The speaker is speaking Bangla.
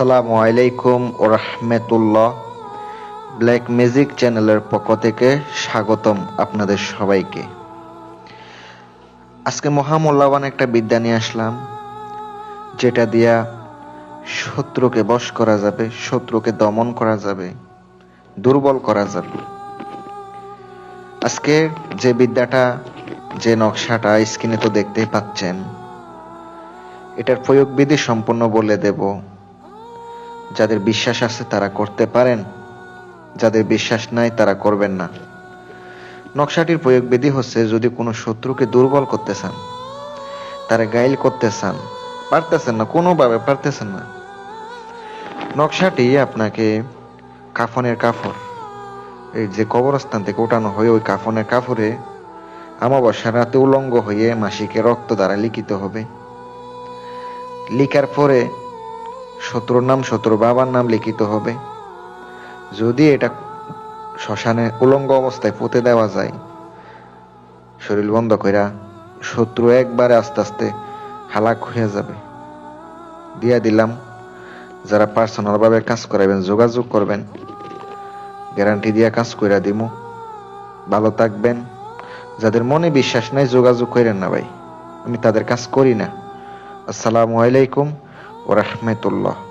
আসসালামু আলাইকুম ও রহমতুল্লাহ। ব্ল্যাক ম্যাজিক চ্যানেলের পক্ষ থেকে স্বাগতম আপনাদের সবাইকে। আজকে মহামূল্যবান একটা বিদ্যা নিয়ে আসলাম, যেটা দিয়া শত্রুকে বশ করা যাবে, শত্রুকে দমন করা যাবে, দুর্বল করা যাবে। আজকে যে বিদ্যাটা, যে নকশাটা স্ক্রিনে তো দেখতেই পাচ্ছেন, এটার প্রয়োগ বিধি সম্পূর্ণ বলে দেব। যাদের বিশ্বাস আছে তারা করতে পারেন, যাদের বিশ্বাস নাই তারা করবেন না। নকশাটির প্রয়োগ বিধি হচ্ছে যদি কোনো শত্রুকে দুর্বল করতে চান, তারা গাইল করতে চান, পারতেছেন না, কোনোভাবে পারতেছেন না। নকশাটি আপনাকে কাফনের কাফর, এই যে কবরস্থান থেকে ওঠানো হয় ওই কাফনের কাফরে আমাবস্যা রাতে উলঙ্গ হয়ে মাসিকে রক্ত দ্বারা লিখিত হবে। লিখার পরে শত্রুর নাম শত্রু বাবার নাম লিখিত হবে। যদি এটা শ্মশানে উলঙ্গ অবস্থায় পুঁতে দেওয়া যায়, শরীর বন্ধ কইরা শত্রু একবারে আস্তে আস্তে হালাক হয়ে যাবে। দিয়া দিলাম, যারা পার্সোনাল ভাবে কাজ করাবেন যোগাযোগ করবেন গ্যারান্টি দিয়া কাজ কইরা দিমু। ভালো থাকবেন। যাদের মনে বিশ্বাস নাই, যোগাযোগ করেন না ভাই। আমি তাদের কাজ করি না। আসসালামু আলাইকুম। ও রহমতুল্লাহ